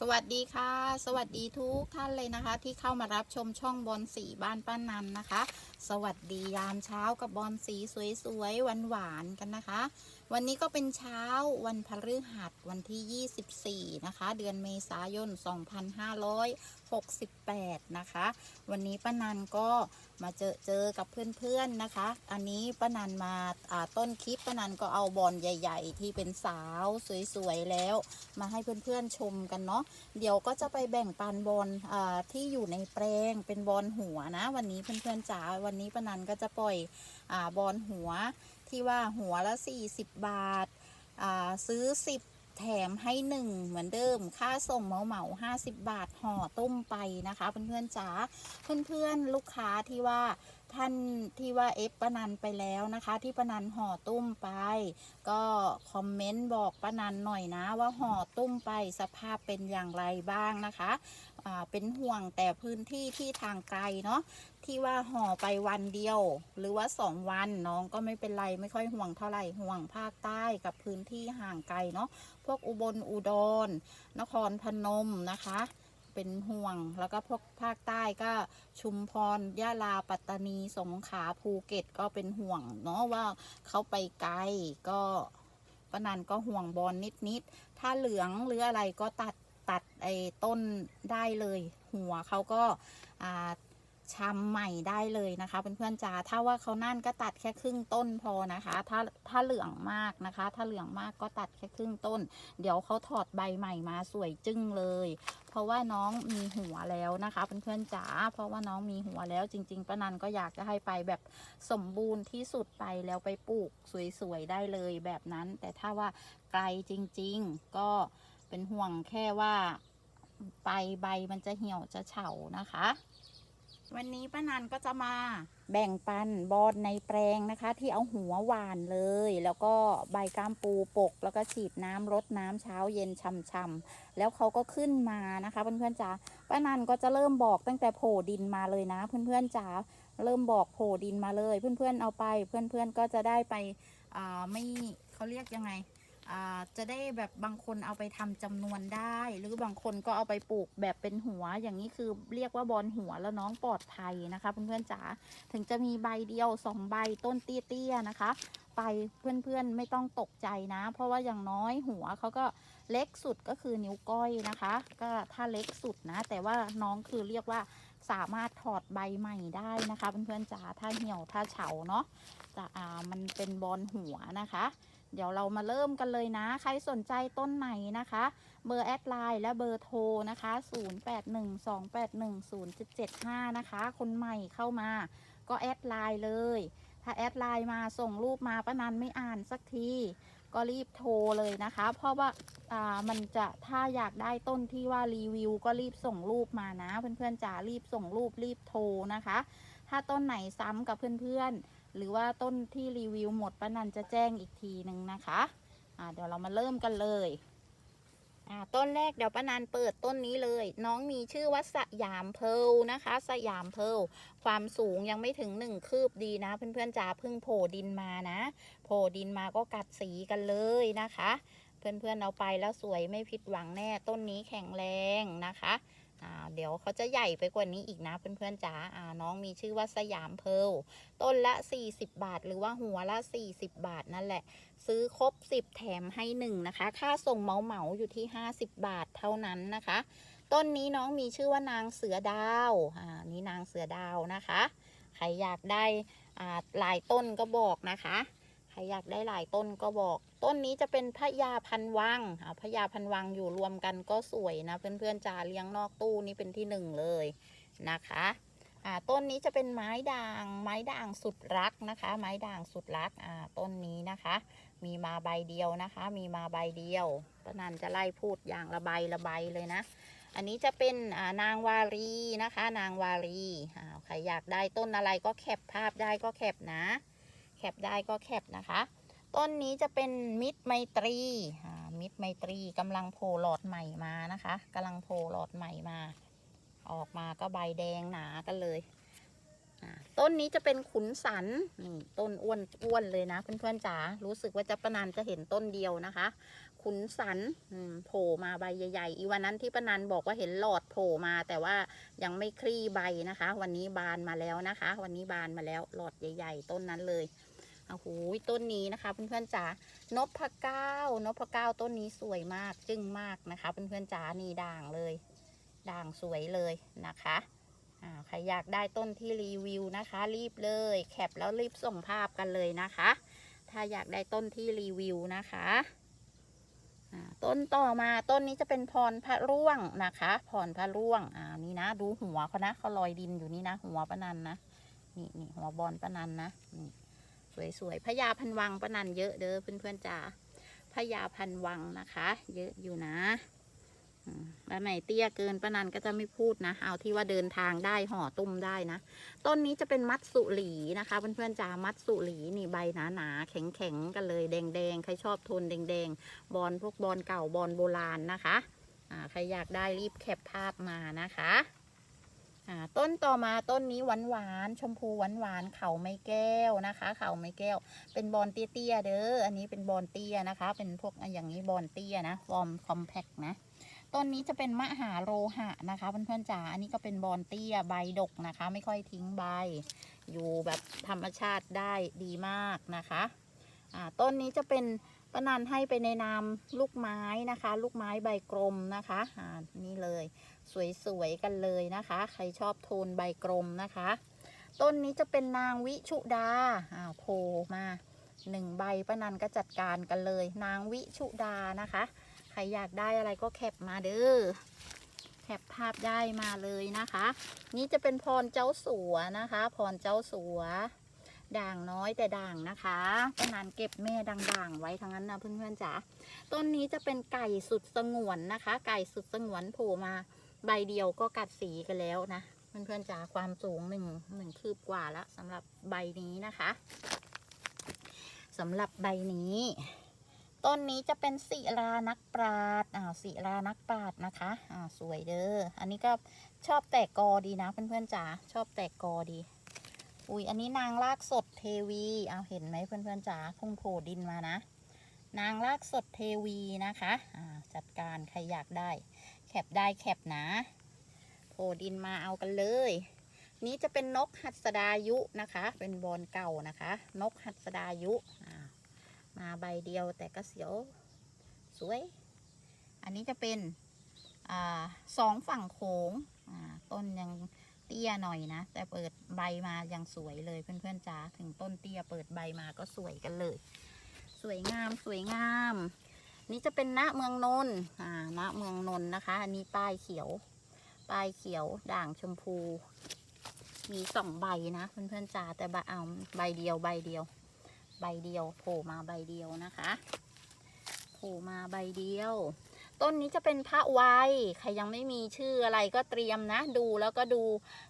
สวัสดีค่ะ สวัสดีทุกท่านเลยนะคะ ที่เข้ามารับชมช่องบอลสีบ้านป้านันนะคะ สวัสดียามเช้ากับบอลสีสวยๆวันหวานกันนะคะ วันนี้ก็เป็นเช้าวันพฤหัสวันที่ 24 นะคะ เดือนเมษายน 2568 นะคะ วันนี้ป้านันก็มาเจอเจอกับเพื่อนๆนะคะ อันนี้ป้านันมาต้นคลิปป้านันก็เอาบอลใหญ่ ๆ ที่เป็นสาวสวยๆแล้ว มาให้เพื่อนๆชมกันเนาะเดี๋ยวก็จะไปแบ่งปันบอลที่อยู่ในแปลงเป็นบอลหัวนะ วันนี้เพื่อนๆจ๋าวันนี้ปนันก็จะปล่อยอบอลหัวที่ว่าหัวละ 40 บาทาซื้อ 10 แถมให้ 1 เหมือนเดิม ค่าส่งเหมาเหมา50 บาทห่อต้มไปนะคะ เพื่อนๆจ๋าเพื่อนๆ ลูกค้าที่ว่าท่านที่ว่าเอฟปนันไปแล้วนะคะ ที่ปนันห่อตุ้มไป ก็คอมเมนต์บอกปนันหน่อยนะว่าห่อตุ้มไปสภาพเป็นอย่างไรบ้างนะคะ เป็นห่วงแต่พื้นที่ที่ทางไกลเนาะที่ว่าห่อไปวันเดียว หรือว่าสองวันน้องก็ไม่เป็นไรไม่ค่อยห่วงเท่าไหร่ห่วงภาคใต้กับพื้นที่ห่างไกลเนาะพวกอุบลอุดร นครพนมนะคะเป็นห่วงแล้วก็พวกภาคใต้ก็ชุมพรยะลาปัตตานีสงขลาภูเก็ตก็เป็นห่วงเนาะว่าเขาไปไกลก็ปนันก็ห่วงบอลนิดๆถ้าเหลืองหรืออะไรก็ตัด ตัดไอ้ต้นได้เลย หัวเขาก็อ่าชำใหม่ได้เลยนะคะเพื่อนๆจ๋าถ้าว่าเขานั่นก็ตัดแค่ครึ่งต้นพอนะคะ ถ้าถ้าเหลืองมากนะคะ ถ้าเหลืองมากก็ตัดแค่ครึ่งต้น เดี๋ยวเขาถอดใบใหม่มาสวยจึ้งเลย เพราะว่าน้องมีหัวแล้วนะคะเพื่อนๆจ๋าเพราะว่าน้องมีหัวแล้วจริงๆป้านันก็อยากจะให้ไปแบบสมบูรณ์ที่สุดไปแล้วไปปลูกสวยๆได้เลยแบบนั้น แต่ถ้าว่าไกลจริง ๆ ก็ เป็นห่วงแค่ว่าไปใบมันจะเหี่ยวจะเฉานะคะ วันนี้ป้านันก็จะมาแบ่งปันบอลในแปลงนะคะ ที่เอาหัวหวานเลย แล้วก็ใบกล้ามปูปก แล้วก็ฉีดน้ำรดน้ำเช้าเย็นช่ำๆแล้วเขาก็ขึ้นมานะคะเพื่อนๆจ๋าป้านันก็จะเริ่มบอกตั้งแต่โผล่ดินมาเลยนะ เพื่อนๆจ๋าเริ่มบอกโผล่ดินมาเลย เพื่อนๆเอาไป เพื่อนๆก็จะได้ไปอ่าไม่เขาเรียกยังไง จะได้แบบบางคนเอาไปทำจำนวนได้ หรือบางคนก็เอาไปปลูกแบบเป็นหัว อย่างนี้คือเรียกว่าบอลหัวแล้วน้องปลอดภัยนะคะเพื่อนๆจ๋าถึงจะมีใบเดียวสองใบต้นเตี้ยๆนะคะ ไปเพื่อนๆไม่ต้องตกใจนะ เพราะว่าอย่างน้อยหัวเขาก็เล็กสุดก็คือนิ้วก้อยนะคะ ก็ถ้าเล็กสุดนะ แต่ว่าน้องคือเรียกว่าสามารถถอดใบใหม่ได้นะคะเพื่อนๆจ๋าถ้าเหี่ยวถ้าเฉาเนาะจะอ่ามันเป็นบอลหัวนะคะ เดี๋ยวเรามาเริ่มกันเลยนะ ใครสนใจต้นไหนนะคะ เบอร์แอดไลน์และเบอร์โทรนะคะ 0812810775 นะคะ คนใหม่เข้ามา ก็แอดไลน์เลย ถ้าแอดไลน์มาส่งรูปมาป้านันไม่อ่านสักที ก็รีบโทรเลยนะคะ เพราะว่าอ่ามันจะถ้าอยากได้ต้นที่ว่ารีวิว ก็รีบส่งรูปมานะ เพื่อนๆจ๋ารีบส่งรูปรีบโทรนะคะ ถ้าต้นไหนซ้ำกับเพื่อนๆ หรือว่าต้นที่รีวิวหมดป้านันจะแจ้งอีกทีหนึ่งนะคะอ่าเดี๋ยวเรามาเริ่มกันเลยอ่าต้นแรกเดี๋ยวป้านันเปิดต้นนี้เลย น้องมีชื่อว่าสยามเพลนะคะ สยามเพลความสูงยังไม่ถึงหนึ่งคืบดีนะ เพื่อนๆจ๋าเพิ่งโผล่ดินมานะโผล่ดินมาก็กัดสีกันเลยนะคะ เพื่อนๆเอาไปแล้วสวยไม่ผิดหวังแน่ต้นนี้แข็งแรงนะคะ อ่าเดี๋ยวเขาจะใหญ่ไปกว่านี้อีกนะเพื่อนๆจ๋าอ่าน้องมีชื่อว่าสยามเพลต้นละ 40 บาท หรือว่าหัวละ 40 บาทนั่นแหละ ซื้อครบ 10 แถมให้ 1 นะคะ ค่าส่งเหมาเหมาอยู่ที่ 50 บาทเท่านั้นนะคะ ต้นนี้น้องมีชื่อว่านางเสือดาวอ่านี่นางเสือดาวนะคะ ใครอยากได้อ่าหลายต้นก็บอกนะคะ ใครอยากได้หลายต้นก็บอก ต้นนี้จะเป็นพญาพันวังอ่าพญาพันวังอยู่รวมกันก็สวยนะเพื่อนๆจ่าเลี้ยงนอกตู้นี่เป็นที่หนึ่งเลยนะคะอ่าต้นนี้จะเป็นไม้ด่าง ไม้ด่างสุดรักนะคะ ไม้ด่างสุดรักอ่าต้นนี้นะคะ มีมาใบเดียวนะคะ มีมาใบเดียวป้านันจะไล่พูดอย่างละใบละใบเลยนะ อันนี้จะเป็นอ่านางวารีนะคะ นางวารีอ่าใครอยากได้ต้นอะไรก็แคปภาพได้ก็แคปนะ คปได้ก็แคปนะคะ ต้นนี้จะเป็นมิตรไมตรีมิตรไมตรีกำลังโผล่หลอดใหม่มานะคะกำลังโผล่หลอดใหม่มา ออกมาก็ใบแดงหนากันเลยต้นนี้จะเป็นขุนสันนี่ต้นอ้วนอ้วนเลยนะเพื่อนๆจ๋ารู้สึกว่าจะประนานจะเห็นต้นเดียวนะคะ ขุนสันโผล่มาใบใหญ่ๆ อีวันนั้นที่ปนันบอกว่าเห็นหลอดโผล่มา แต่ว่ายังไม่คลี่ใบนะคะ วันนี้บานมาแล้วนะคะ วันนี้บานมาแล้วหลอดใหญ่ ๆ ต้นนั้นเลย โอ้โหต้นนี้นะคะเพื่อนๆจ๋านพเก้านพเก้าต้นนี้สวยมากจึ้งมากนะคะเพื่อนๆจ๋านี่ด่างเลย ด่างสวยเลยนะคะใครอยากได้ต้นที่รีวิวนะคะ รีบเลยแคปแล้วรีบส่งภาพกันเลยนะคะ ถ้าอยากได้ต้นที่รีวิวนะคะต้นต่อมาต้นนี้จะเป็นพรพระร่วงนะคะพรพระร่วงอ่านี่นะดูหัวเขานะเขาลอยดินอยู่นี่นะ หัวปะนันนะนี่นี่หัวบอลปะนันนะนี่ สวยๆพญาพันวังปะนันเยอะเด้อเพื่อนๆจ๋าพญาพันวังนะคะ เยอะอยู่นะอืมแล้วไหนเตี้ยเกินป้านันก็จะไม่พูดนะ เอาที่ว่าเดินทางได้ห่อตุ้มได้นะ ต้นนี้จะเป็นมัดสุหลีนะคะเพื่อนๆจ๋ามัดสุหลีนี่ใบหนาๆแข็งๆกันเลย แดงๆ ใครชอบโทนแดงๆ บอลพวกบอลเก่าบอลโบราณนะคะ ใครอยากได้รีบแคปภาพมานะคะ ต้นต่อมาต้นนี้หวานหวานชมพูหวานหวานเขาไม้แก้วนะคะเขาไม้แก้ว เป็นบอลเตี้ยๆเด้ออันนี้เป็นบอลเตี้ยนะคะ เป็นพวกอย่างนี้บอลเตี้ยนะฟอร์มคอมแพคนะต้นนี้จะเป็นมหาโลหะนะคะเพื่อนๆจ๋าอันนี้ก็เป็นบอนเตี้ยใบดกนะคะ ไม่ค่อยทิ้งใบ อยู่แบบธรรมชาติได้ดีมากนะคะต้นนี้จะเป็นปนันให้ไปในนามลูกไม้นะคะ ลูกไม้ใบกลมนะคะนี่เลย สวยๆ กันเลยนะคะ ใครชอบโทนใบกลมนะคะ ต้นนี้จะเป็นนางวิชุดาอ่าวโผล่มาหนึ่งใบป้านันก็จัดการกันเลย นางวิชุดานะคะ ใครอยากได้อะไรก็แคปมาเด้อแคปภาพได้มาเลยนะคะ นี่จะเป็นพรเจ้าสัวนะคะ พรเจ้าสัว ด่างน้อยแต่ด่างนะคะป้านานเก็บแม่ด่างๆไว้ทั้งนั้นนะเพื่อนๆจ๋าต้นนี้จะเป็นไก่สุดสงวนนะคะ ไก่สุดสงวนโผล่มา ใบเดียวก็กัดสีกันแล้วนะเพื่อนๆจ๋าความสูงหนึ่งหนึ่งคืบกว่าแล้วสำหรับใบนี้นะคะสำหรับใบนี้ ต้นนี้จะเป็นศิลานักปราดอ่าศิลานักปราดนะคะอ่าสวยเด้ออันนี้ก็ชอบแตกกอดีนะเพื่อนๆจ๋าชอบแตกกอดี อุ้ยอันนี้นางลากสดเทวีเอาเห็นไหมเพื่อนๆจ๋าคงโผล่ดินมานะ นางลากสดเทวีนะคะอ่าจัดการใครอยากได้ คปได้แคปนะโผล่ดินมาเอากันเลย นี้จะเป็นนกหัสดายุนะคะ เป็นบอลเก่านะคะ นกหัสดายุมาใบเดียวแต่ก็เสียวสวย อันนี้จะเป็นอสองฝั่งโขงต้นยังเตี้ยหน่อยนะ แต่เปิดใบมายังสวยเลยเพื่อนๆจ๋าถึงต้นเตี้ยเปิดใบมาก็สวยกันเลย สวยงามสวยงาม นี่จะเป็นณเมืองนนท์อ่าณเมืองนนท์นะคะ อันนี้ป้ายเขียว ป้ายเขียวด่างชมพู มีสองใบนะเพื่อนๆจ๋าแต่ใบเอาใบเดียวใบเดียว ใบเดียวโผล่มาใบเดียวนะคะโผล่มาใบเดียว ต้นนี้จะเป็นพระไวยใครยังไม่มีชื่ออะไรก็เตรียมนะ ดูแล้วก็ดู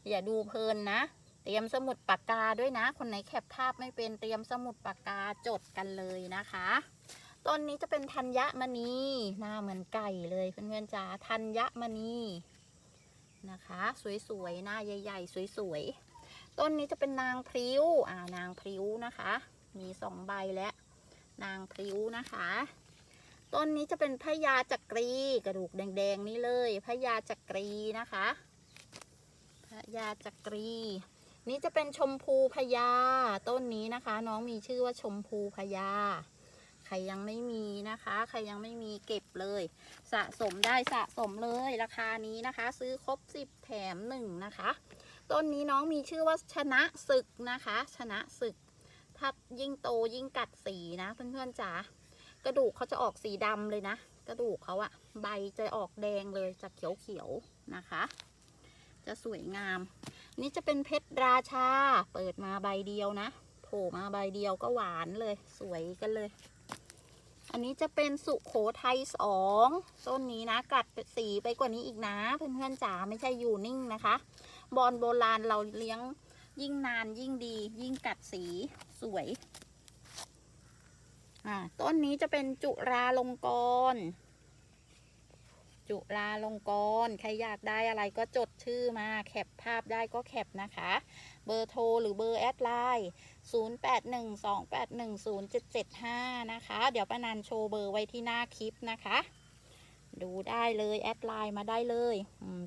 อย่าดูเพลินนะเตรียมสมุดปากกาด้วยนะ คนไหนแคปภาพไม่เป็นเตรียมสมุดปากกาจดกันเลยนะคะ ต้นนี้จะเป็นธัญญมณีหน้าเหมือนไก่เลยเพื่อนๆจ้าธัญมณีนะคะ สวยๆหน้าใหญ่ๆสวยๆต้นนี้จะเป็นนางพริ้วอ่านางพริ้วนะคะ มีสองใบและนางพริ้วนะคะ ต้นนี้จะเป็นพญาจักรีกระดูกแดงๆนี่เลยพญาจักรีนะคะพญาจักรีนี่จะเป็นชมพูพญาต้นนี้นะคะ น้องมีชื่อว่าชมพูพญา ใครยังไม่มีนะคะ ใครยังไม่มีเก็บเลย สะสมได้สะสมเลยราคานี้นะคะ ซื้อครบสิบแถมหนึ่งนะคะ ต้นนี้น้องมีชื่อว่าชนะศึกนะคะ ชนะศึก ถ้ายิ่งโตยิ่งกัดสีนะเพื่อนๆจ๋ากระดูกเขาจะออกสีดำเลยนะ กระดูกเขาอะใบจะออกแดงเลยจากเขียวๆนะคะ จะสวยงาม นี่จะเป็นเพชรราชา เปิดมาใบเดียวนะ โผล่มาใบเดียวก็หวานเลย สวยกันเลย อันนี้จะเป็นสุโขทัยสองต้นนี้นะ กัดสีไปกว่านี้อีกนะ เพื่อนๆจ๋าไม่ใช่อยู่นิ่งนะคะ บอลโบราณเราเลี้ยงยิ่งนานยิ่งดี ยิ่งกัดสีสวยอ่าต้นนี้จะเป็นจุราลงกร จุฬาลงกร ใครอยากได้อะไรก็จดชื่อมา แคปภาพได้ก็แคปนะคะ เบอร์โทรหรือเบอร์แอดไลน์ 0812810775 นะคะ เดี๋ยวป้านันโชว์เบอร์ไว้ที่หน้าคลิปนะคะ ดูได้เลย แอดไลน์มาได้เลย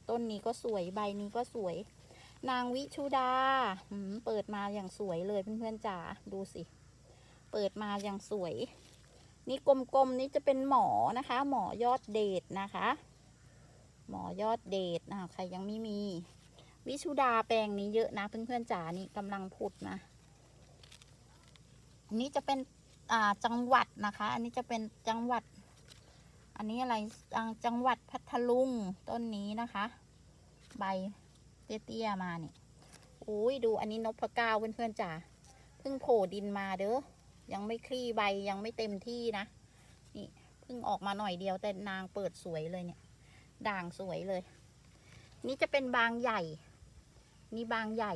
ต้นนี้ก็สวยใบนี้ก็สวย นางวิชุดาเปิดมาอย่างสวยเลยเพื่อนๆจ๋าดูสิ เปิดมาอย่างสวย นี่กลมๆนี่จะเป็นหมอนะคะ หมอยอดเดชนะคะ หมอยอดเดชอ่าใครยังไม่มี วิชุดาแปลงนี้เยอะนะเพื่อนๆจ๋านี่กำลังผุดนะ อันนี้จะเป็นอ่าจังหวัดนะคะ อันนี้จะเป็นจังหวัด อันนี้อะไรจังหวัดพัทลุงต้นนี้นะคะ ใบเตี้ยๆมาเนี่ยอุ้ยดูอันนี้นพเก้าเพื่อนๆจ๋าเพิ่งโผล่ดินมาเด้อยังไม่คลี่ใบยังไม่เต็มที่นะนี่เพิ่งออกมาหน่อยเดียวแต่นางเปิดสวยเลยเนี่ย ด่างสวยเลย นี่จะเป็นบางใหญ่ นี่บางใหญ่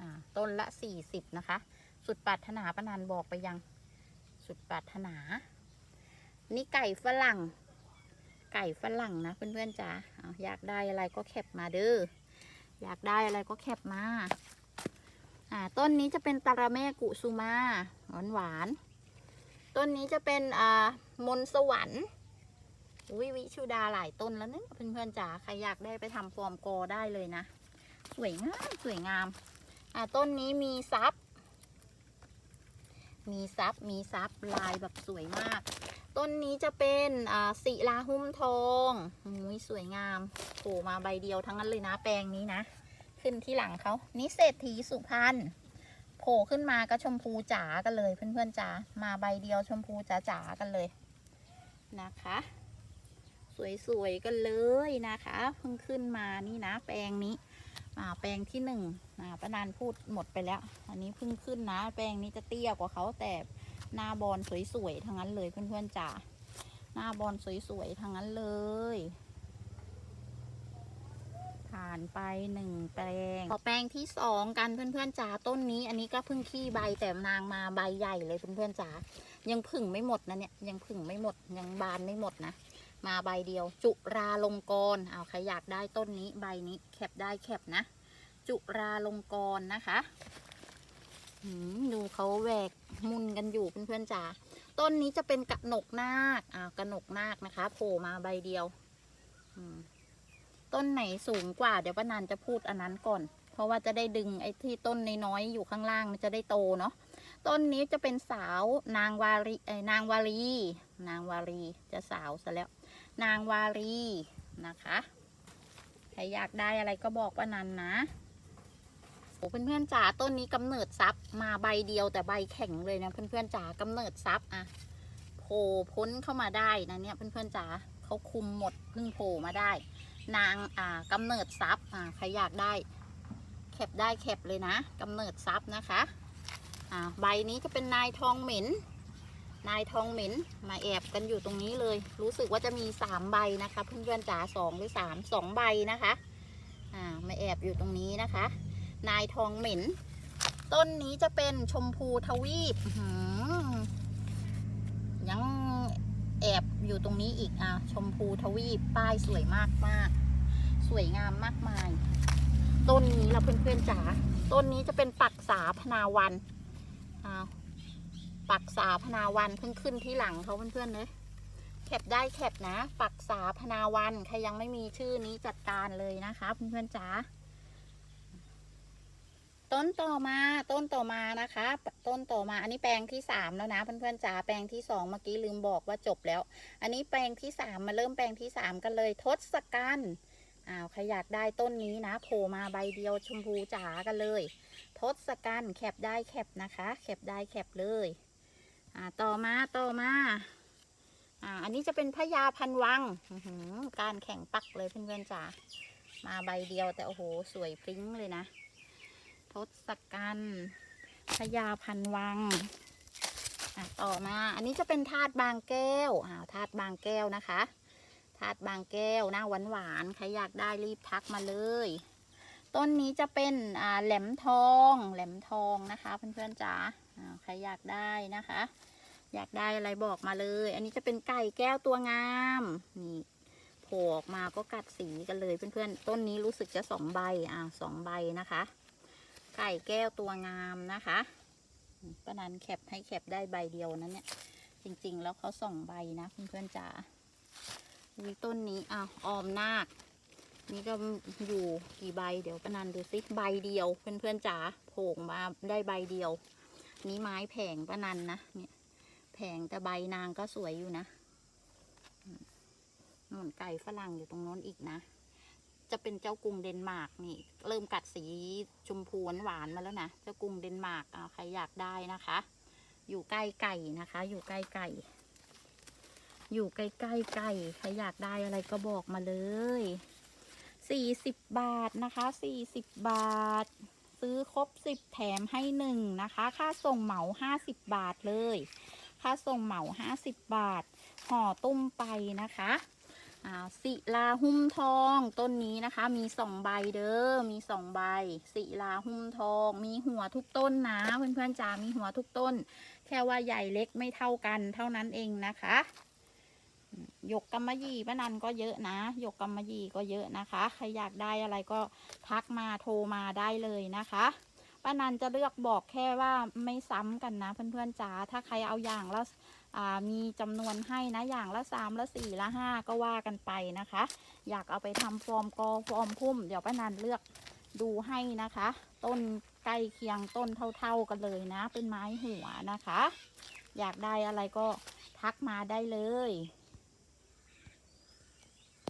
อ่าต้นละสี่สิบนะคะ สุดปรารถนาปนันบอกไปยัง สุดปรารถนา นี่ไก่ฝรั่ง ไก่ฝรั่งนะเพื่อนๆจ๋าอาอยากได้อะไรก็แคปมาเด้ออยากได้อะไรก็แคปมาอ่าต้นนี้จะเป็นตาราเมกุสุมาหวานหวานต้นนี้จะเป็นอ่ามนสวรรค์วิวิชุดาหลายต้นแล้วเนี่ยเพื่อนๆจ๋าใครอยากได้ไปทำฟอร์มกอได้เลยนะ สวยงามสวยงามอ่าต้นนี้มีซับ มีซับมีซับลายแบบสวยมาก ต้นนี้จะเป็นอ่าศิลาหุ้มทองอุ้ยสวยงามโผล่มาใบเดียวทั้งนั้นเลยนะแปลงนี้นะ ขึ้นที่หลังเขานี่เศรษฐีสุพรรณโผล่ขึ้นมาก็ชมพูจ๋ากันเลยเพื่อนๆจ๋ามาใบเดียวชมพูจ๋าๆกันเลยนะคะ สวยๆกันเลยนะคะ เพิ่งขึ้นมานี่นะ แปลงนี้อ่าแปลงที่หนึ่ง อ่าประนานพูดหมดไปแล้ว อันนี้เพิ่งขึ้นนะ แปลงนี้จะเตี้ยกว่าเขาแต่หน้าบอลสวยๆทั้งนั้นเลยเพื่อนๆจ๋าหน้าบอลสวยๆทั้งนั้นเลย ผ่านไปหนึ่งแปลงพอแปลงที่สองกันเพื่อนๆจ๋าต้นนี้ อันนี้ก็เพิ่งขี้ใบแต่นางมาใบใหญ่เลยเพื่อนๆจ๋ายังผึ่งไม่หมดนะเนี่ยยังผึ่งไม่หมดยังบานไม่หมดนะมาใบเดียว จุราลงกรณ์เอาใครอยากได้ต้นนี้ใบนี้แคปได้แคปนะ จุราลงกรณ์นะคะดูเขาแหวกมุนกันอยู่เพื่อนๆจ๋าต้นนี้จะเป็นกระหนกนาคอ่ากระหนกนาคนะคะโผล่มาใบเดียวต้นไหนสูงกว่า เดี๋ยวป้านันจะพูดอันนั้นก่อน เพราะว่าจะได้ดึงไอ้ที่ต้นน้อยๆอยู่ข้างล่างมันจะได้โตเนาะต้นนี้จะเป็นสาวนางวารีเอ้นางวารี นางวารีจะสาวซะแล้ว นางวารีนะคะใครอยากได้อะไรก็บอกว่านันนะ โอ้เพื่อนๆจ๋าต้นนี้กำเนิดซับมาใบเดียวแต่ใบแข็งเลยนะเพื่อนๆจ๋ากำเนิดซับอะโผล่พ้นเข้ามาได้นะเนี่ยเพื่อนๆจ๋าเขาคุมหมดเพิ่งโผล่มาได้ นางอ่ากำเนิดซับอ่าใครอยากได้แคปได้แคปเลยนะกำเนิดซับนะคะอ่าใบนี้จะเป็นนายทองเหม็นนายทองเหม็นมาแอบกันอยู่ตรงนี้เลย รู้สึกว่าจะมีสามใบนะคะ เพื่อนๆจ๋าสองหรือสามสองใบนะคะ อ่ามาแอบอยู่ตรงนี้นะคะ นายทองเหม็น ต้นนี้จะเป็นชมพูทวีปยังแอบอยู่ตรงนี้อีกอะ ชมพูทวีปป้ายสวยมากมากสวยงามมากมาย ต้นนี้เราเพื่อนๆจ๋าต้นนี้จะเป็นปักษาพนาวันอ่าปักษาพนาวันเพิ่งขึ้นที่หลังเขาเพื่อนๆเลยแคปได้แคปนะ ปักษาพนาวันใครยังไม่มีชื่อนี้จัดการเลยนะคะเพื่อนๆจ๋า ต้นต่อมาต้นต่อมานะคะ ต้นต่อมาอันนี้แปลงที่สามแล้วนะเพื่อนๆจ๋าแปลงที่สองเมื่อกี้ลืมบอกว่าจบแล้ว อันนี้แปลงที่สามมาเริ่มแปลงที่สามกันเลยทศกัณฐ์อ้าวใครอยากได้ต้นนี้นะโผล่มาใบเดียวชมพูจ๋ากันเลย ทศกัณฐ์แคปได้แคปนะคะแคปได้แคปเลยอ่าต่อมาต่อมาอ่าอันนี้จะเป็นพญาพันวังการแข่งปักเลยเพื่อนๆจ๋ามาใบเดียวแต่โอ้โหสวยพริ้งเลยนะ ทศกัณฐ์พญาพันวังอะต่อมา อันนี้จะเป็นธาตุบางแก้วอ่าธาตุบางแก้วนะคะ ธาตุบางแก้วหน้าหวานหวานใครอยากได้รีบทักมาเลย ต้นนี้จะเป็นอ่าแหลมทอง แหลมทองนะคะเพื่อนๆจ๋าอ่าใครอยากได้นะคะ อยากได้อะไรบอกมาเลย อันนี้จะเป็นไก่แก้วตัวงาม นี่โผล่ออกมาก็กัดสีกันเลยเพื่อนๆ ต้นนี้รู้สึกจะสองใบอ่าสองใบนะคะ ไก่แก้วตัวงามนะคะป้านันแคปให้แคปได้ใบเดียวนะเนี่ย จริงๆ แล้วเขาสองใบนะเพื่อนๆจ๋าวิต้นนี้อะออมนาค นี่ก็อยู่กี่ใบเดี๋ยวป้านันดูซิใบเดียวเพื่อนๆจ๋าโผล่มาได้ใบเดียว นี้ไม้แผงป้านันนะเนี่ยแผงแต่ใบนางก็สวยอยู่นะนู่นไก่ฝรั่งอยู่ตรงโน้นอีกนะ จะเป็นเจ้ากรุงเดนมาร์กนี่ เริ่มกัดสีชมพูหวานๆมาแล้วนะ เจ้ากรุงเดนมาร์กอ่าใครอยากได้นะคะ อยู่ใกล้ไก่นะคะ อยู่ใกล้ไก่ อยู่ใกล้ๆไก่ใครอยากได้อะไรก็บอกมาเลยสี่สิบบาทนะคะสี่สิบบาท ซื้อครบสิบแถมให้หนึ่งนะคะ ค่าส่งเหมาห้าสิบบาทเลย ค่าส่งเหมาห้าสิบบาท ห่อตุ้มไปนะคะ อ่าศิลาหุ้มทองต้นนี้นะคะ มีสองใบเด้อมีสองใบศิลาหุ้มทอง มีหัวทุกต้นนะเพื่อนๆจ๋ามีหัวทุกต้น แค่ว่าใหญ่เล็กไม่เท่ากันเท่านั้นเองนะคะหยกกำมะหยี่ป้านันก็เยอะนะหยกกำมะหยี่ก็เยอะนะคะ ใครอยากได้อะไรก็ทักมาโทรมาได้เลยนะคะป้านันจะเลือกบอกแค่ว่าไม่ซ้ำกันนะเพื่อนๆจ๋าถ้าใครเอาอย่างและอ่า มีจำนวนให้นะอย่างละสามละสี่ละห้าก็ว่ากันไปนะคะ อยากเอาไปทำฟอร์มกอฟอร์มพุ่ม เดี๋ยวป้านันเลือกดูให้นะคะ ต้นใกล้เคียงต้นเท่าๆกันเลยนะ เป็นไม้หัวนะคะ อยากได้อะไรก็ทักมาได้เลย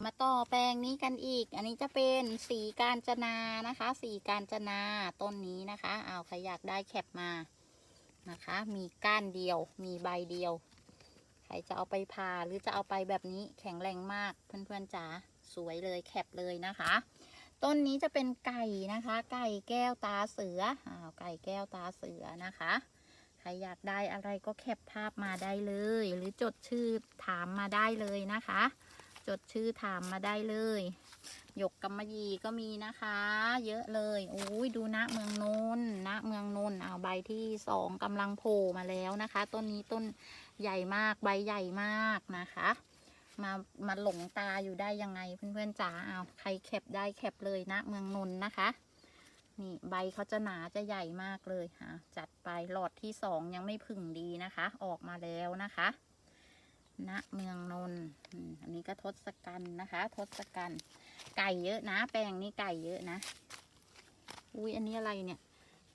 มาต่อแปลงนี้กันอีก อันนี้จะเป็นสีการจนานะคะ สีการจนาต้นนี้นะคะ เอาใครอยากได้แคปมานะคะ มีก้านเดียว มีใบเดียว ใครจะเอาไปผ่าหรือจะเอาไปแบบนี้แข็งแรงมากเพื่อนๆจ๋าสวยเลยแคปเลยนะคะ ต้นนี้จะเป็นไก่นะคะ ไก่แก้วตาเสืออ้าวไก่แก้วตาเสือนะคะ ใครอยากได้อะไรก็แคปภาพมาได้เลย หรือจดชื่อถามมาได้เลยนะคะ จดชื่อถามมาได้เลยหยกกำมะหยี่ก็มีนะคะ เยอะเลยโอ้ยดูนะเมืองนนนะเมืองนนเอาใบที่สองกำลังโผล่มาแล้วนะคะ ต้นนี้ต้น ใหญ่มากใบใหญ่มากนะคะ มามาหลงตาอยู่ได้ยังไงเพื่อนๆจ๋าเอาใครแคปได้แคปเลยนะ เมืองนนท์นะคะ นี่ใบเขาจะหนาจะใหญ่มากเลยค่ะ จัดไปหลอดที่สองยังไม่ผึ่งดีนะคะ ออกมาแล้วนะคะณเมืองนนท์อันนี้ก็ทศกัณฐ์นะคะทศกัณฐ์ไก่เยอะนะ แปลงนี้ไก่เยอะนะ อุ้ยอันนี้อะไรเนี่ย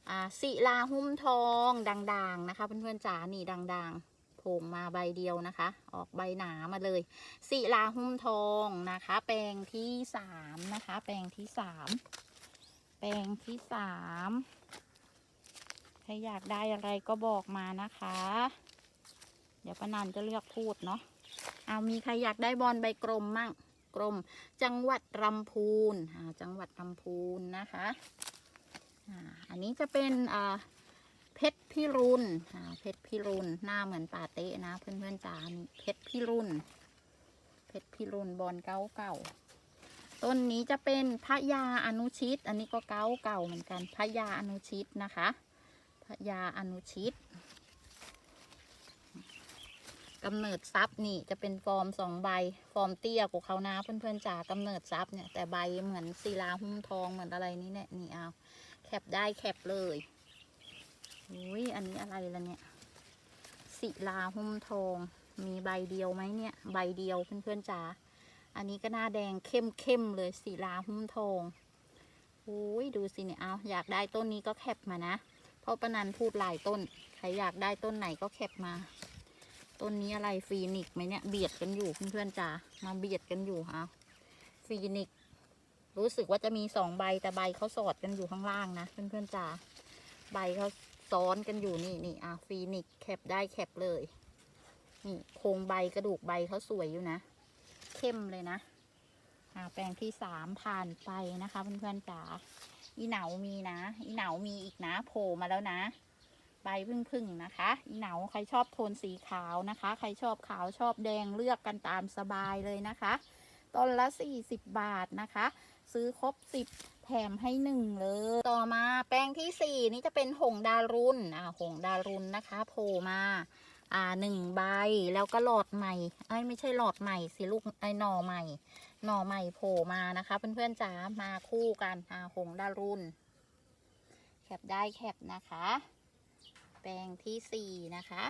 อ่าศิลาหุ้มทองด่างๆนะคะเพื่อนๆจ๋านี่ด่างๆ ผล่มาใบเดียวนะคะ ออกใบหนามาเลยศิลาหุ้มทองนะคะ แปลงที่สามนะคะ แปลงที่สามแปลงที่สามใครอยากได้อะไรก็บอกมานะคะ เดี๋ยวป้านันจะเลือกพูดเนาะเอามีใครอยากได้บอลใบกลมมั่งกลม จังหวัดลำพูนจังหวัดลำพูนนะคะอันนี้จะเป็นอ่า ชรพิรุณอ่าเพชรพิรุณหน้าเหมือนป่าเต้นะ เพื่อนๆจ๋าเพชรพิรุณเพชรพิรุณบอลเก่าเก่าๆต้นนี้จะเป็นพระยาอนุชิต อันนี้ก็เก่าเก่าๆเหมือนกันพระยาอนุชิตนะคะพระยาอนุชิตกำเนิดซับนี่จะเป็นฟอร์มสองใบ ฟอร์มเตี้ยกว่าเขานะเพื่อนๆจ๋ากำเนิดซับเนี่ยแต่ใบเหมือนศิลาหุ้มทองเหมือนอะไรนี่เนี่ยนี่เอาแคปได้แคปเลย อุ้ยอันนี้อะไรล่ะเนี่ยศิลาหุ้มทองมีใบเดียวไหมเนี่ย ใบเดียวเพื่อนๆจ๋าอันนี้ก็หน้าแดงเข้มๆเลยศิลาหุ้มทองอุ้ยดูสิเนี่ยเอาอยากได้ต้นนี้ก็แคปมานะ เพราะปนันพูดหลายต้น ใครอยากได้ต้นไหนก็แคปมา ต้นนี้อะไรฟีนิกซ์ไหมเนี่ยเบียดกันอยู่เพื่อนๆจ๋ามาเบียดกันอยู่เอาฟีนิกซ์รู้สึกว่าจะมีสองใบแต่ใบเขาสอดกันอยู่ข้างล่างนะเพื่อนๆจ๋าใบเขา ซ้อนกันอยู่นี่นี่อะฟีนิกแคปได้แคปเลย นี่โครงใบกระดูกใบเขาสวยอยู่นะ เข้มเลยนะอ่าแปลงที่สามผ่านไปนะคะเพื่อนๆจ๋าอีเหนามีนะ อีเหนามีอีกนะโผล่มาแล้วนะ ใบพึ่งๆนะคะ อีเหนาใครชอบโทนสีขาวนะคะ ใครชอบขาวชอบแดงเลือกกันตามสบายเลยนะคะต้นละ 40 บาทนะคะ ซื้อครบ 10 แถมให้หนึ่งเลย ต่อมาแปลงที่4นี่จะเป็นหงดารุนอ่าหงดารุนนะคะโผล่มาอ่าหนึ่งใบแล้วก็หลอดใหม่ไอ้ไม่ใช่หลอดใหม่สิลูกไอ้หน่อใหม่ หน่อใหม่โผล่มานะคะ เพื่อนๆจ๋ามาคู่กันอ่าหงดารุนแคปได้แคปนะคะ แปลงที่สี่นะคะ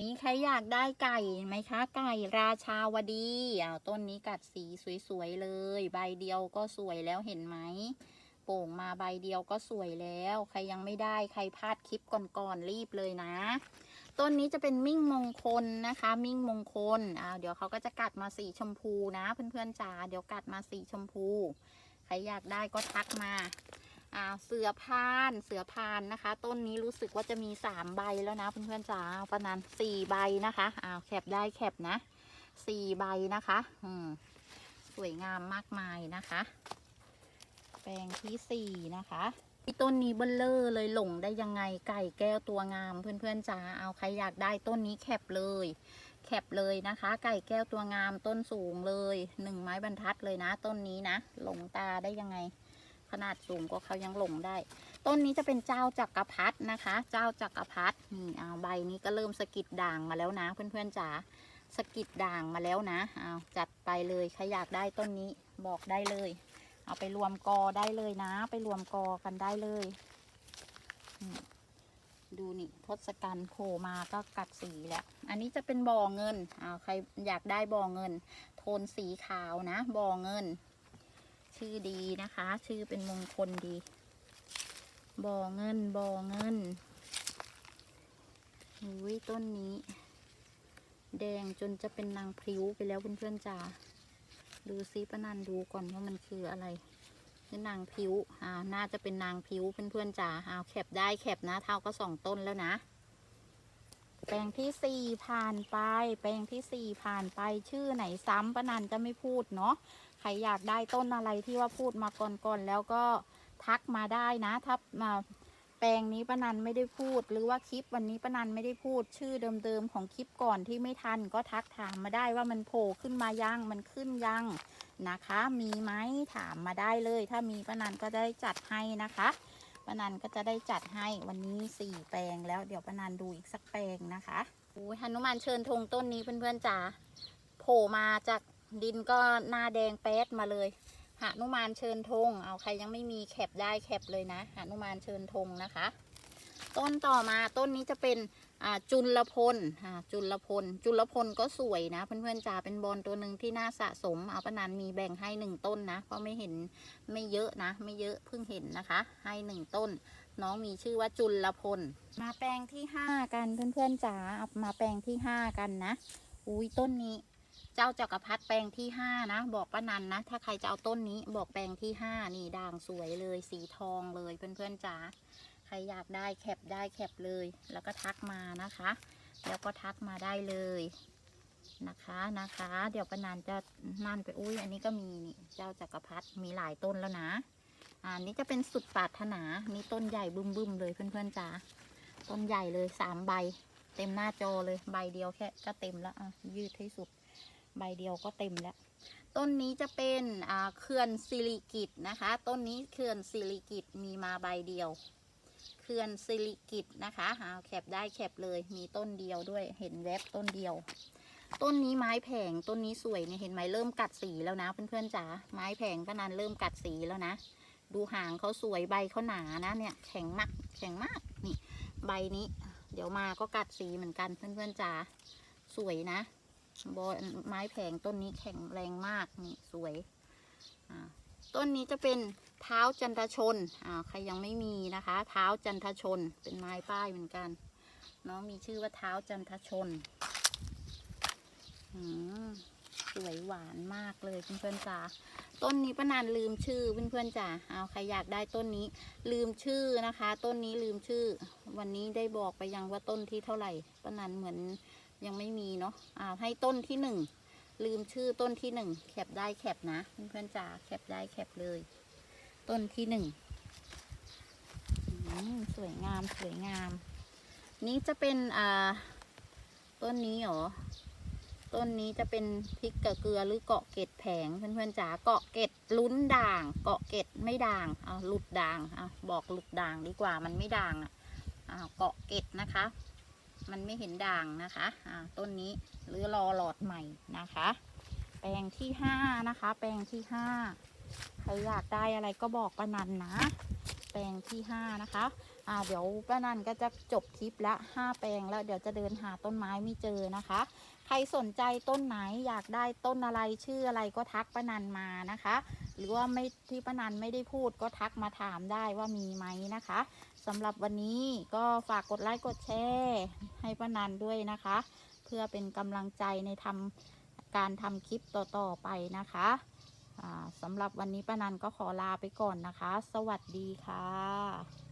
มีใครอยากได้ไก่ไหมคะ ไก่ราชาวดีอ้าวต้นนี้กัดสีสวยๆเลย ใบเดียวก็สวยแล้วเห็นไหมโป่งมาใบเดียวก็สวยแล้ว ใครยังไม่ได้ใครพลาดคลิปก่อนๆรีบเลยนะ ต้นนี้จะเป็นมิ่งมงคลนะคะ มิ่งมงคลอ่าเดี๋ยวเขาก็จะกัดมาสีชมพูนะ เพื่อนๆจ๋าเดี๋ยวกัดมาสีชมพู ใครอยากได้ก็ทักมา อ่าเสือพานเสือพานนะคะ ต้นนี้รู้สึกว่าจะมีสามใบแล้วนะเพื่อนๆจ๋าประมาณสี่ใบนะคะอ้าวแคปได้แคปนะสี่ใบนะคะอืมสวยงามมากมายนะคะ แปลงที่สี่นะคะที่ต้นนี้เบลเลอร์เลยหลงได้ยังไงไก่แก้วตัวงามเพื่อนๆจ๋าเอาใครอยากได้ต้นนี้แคปเลยแคปเลยนะคะ ไก่แก้วตัวงามต้นสูงเลยหนึ่งไม้บรรทัดเลยนะ ต้นนี้นะหลงตาได้ยังไง ขนาดสูงก็เขายังหลงได้ ต้นนี้จะเป็นเจ้าจักรพรรดินะคะ เจ้าจักรพรรดินี่เอาใบนี้ก็เริ่มสกิดด่างมาแล้วนะ เพื่อนๆจ๋าสกิดด่างมาแล้วนะเอาจัดไปเลยใครอยากได้ต้นนี้บอกได้เลย เอาไปรวมกอได้เลยนะ ไปรวมกอกันได้เลยดูนี่ทศกัณฐ์โผล่มาก็กัดสีแล้ว อันนี้จะเป็นบ่อเงินอ้าวใครอยากได้บ่อเงิน โทนสีขาวนะบ่อเงิน ชื่อดีนะคะ ชื่อเป็นมงคลดีบ่อเงินบ่อเงินอุ้ยต้นนี้ แดงจนจะเป็นนางพริ้วไปแล้วเพื่อนๆจ๋าดูซิป้านันดูก่อนว่ามันคืออะไรคือนางพิ้วอ่าน่าจะเป็นนางพิ้วเพื่อนๆจ๋าเอาแคปได้แคปนะ เท่าก็สองต้นแล้วนะ แปลงที่สี่ผ่านไป แปลงที่สี่ผ่านไปชื่อไหนซ้ำป้านันจะไม่พูดเนาะ ใครอยากได้ต้นอะไรที่ว่าพูดมาก่อนๆแล้วก็ทักมาได้นะถ้ามาแปลงนี้ป้านันไม่ได้พูด หรือว่าคลิปวันนี้ป้านันไม่ได้พูด ชื่อเดิมๆของคลิปก่อนที่ไม่ทันก็ทักถามมาได้ว่ามันโผล่ขึ้นมายังมันขึ้นยังนะคะ มีไหมถามมาได้เลย ถ้ามีป้านันก็ได้จัดให้นะคะป้านันก็จะได้จัดให้วันนี้สี่แปลงแล้วเดี๋ยวป้านันดูอีกสักแปลงนะคะโอ้ยหนุมานเชิญธงต้นนี้เพื่อนๆจ๋าโผล่มาจาก ดินก็หน้าแดงแป๊ดมาเลยหานุมานเชิญธงเอาใครยังไม่มีแคปได้แคปเลยนะหานุมานเชิญธงนะคะ ต้นต่อมาต้นนี้จะเป็นจุลพลจุลพล จุลพลก็สวยนะเพื่อนๆจ๋าเป็นบอลตัวหนึ่งที่น่าสะสม เอาปนันมีแบ่งให้หนึ่งต้นนะ เพราะไม่เห็นไม่เยอะนะ ไม่เยอะเพิ่งเห็นนะคะ ให้หนึ่งต้น น้องมีชื่อว่าจุลพล มาแปลงที่ห้ากันเพื่อนๆจ๋าเอามาแปลงที่ห้ากันนะ อุ้ยต้นนี้ เจ้าจักรพรรดิแปลงที่ห้านะบอกป้านันนะ ถ้าใครจะเอาต้นนี้บอกแปลงที่ห้านี่ด่างสวยเลยสีทองเลยเพื่อนๆจ๋าใครอยากได้แคปได้แคปเลย แล้วก็ทักมานะคะ แล้วก็ทักมาได้เลยนะคะนะคะ เดี๋ยวป้านานจะนั่นไปอุ้ยอันนี้ก็มีนี่เจ้าจักรพรรดิมีหลายต้นแล้วนะอ่านี่จะเป็นสุดปารถนานี่ต้นใหญ่บึ้มบึมๆเลยเพื่อนๆจ๋าต้นใหญ่เลยสามใบ เต็มหน้าจอเลยใบเดียวแค่ก็เต็มแล้วอะยืดให้สุด ใบเดียวก็เต็มแล้ว ต้นนี้จะเป็นเขื่อนสิริกิตนะคะ ต้นนี้เขื่อนสิริกิตมีมาใบเดียวเขื่อนสิริกิตนะคะเอาแคปได้แคปเลยมีต้นเดียวด้วยเห็นแวบต้นเดียว ต้นนี้ไม้แผงต้นนี้สวยเนี่ยเห็นไหมเริ่มกัดสีแล้วนะ เพื่อนๆจ๋าไม้แผงก็นานเริ่มกัดสีแล้วนะ ดูหางเขาสวยใบเขาหนานะเนี่ยแข็งมากแข็งมากนี่ ใบนี้ เดี๋ยวมาก็กัดสีเหมือนกันเพื่อนๆจ๋าสวยนะ บอไม้แผงต้นนี้แข็งแรงมากนี่สวยต้นนี้จะเป็นเท้าจันทชนอ่าใครยังไม่มีนะคะ เท้าจันทชนเป็นไม้ป้ายเหมือนกัน น้องมีชื่อว่าเท้าจันทชนสวยหวานมากเลยเพื่อนๆจ๋าต้นนี้ป้านานลืมชื่อเพื่อนๆจ๋าเอาใครอยากได้ต้นนี้ ลืมชื่อนะคะ ต้นนี้ลืมชื่อ วันนี้ได้บอกไปยังว่าต้นที่เท่าไหร่ป้านานเหมือน ยังไม่มีเนาะอ่าให้ต้นที่หนึ่งลืมชื่อต้นที่หนึ่งแคปได้แคปนะเพื่อนๆจ๋าแคปได้แคปเลย ต้นที่หนึ่งสวยงามสวยงาม นี้จะเป็นอ่าต้นนี้หรอต้นนี้จะเป็นพริกกับเกลือหรือเกาะเกร็ดแผงเพื่อนๆจ๋าเกาะเกร็ดลุ้นด่าง เกาะเกร็ดไม่ด่างเอาหลุดด่างเอาบอกหลุดด่างดีกว่ามันไม่ด่างอะอ้าเกาะเกร็ดนะคะ มันไม่เห็นด่างนะคะอ่าต้นนี้หรือรอหลอดใหม่นะคะ แปลงที่ห้านะคะ แปลงที่ห้าใครอยากได้อะไรก็บอกป้านันนะ แปลงที่ห้านะคะอ่าเดี๋ยวป้านันก็จะจบคลิปละห้าแปลงแล้วเดี๋ยวจะเดินหาต้นไม้ไม่เจอนะคะ ใครสนใจต้นไหนอยากได้ต้นอะไรชื่ออะไรก็ทักป้านันมานะคะ หรือว่าไม่ที่ป้านันไม่ได้พูดก็ทักมาถามได้ว่ามีไหมนะคะ สำหรับวันนี้ก็ฝากกดไลค์กดแชร์ให้ป้านันด้วยนะคะ เพื่อเป็นกำลังใจในทำการทำคลิปต่อๆไปนะคะสำหรับวันนี้ป้านันก็ขอลาไปก่อนนะคะ สวัสดีค่ะ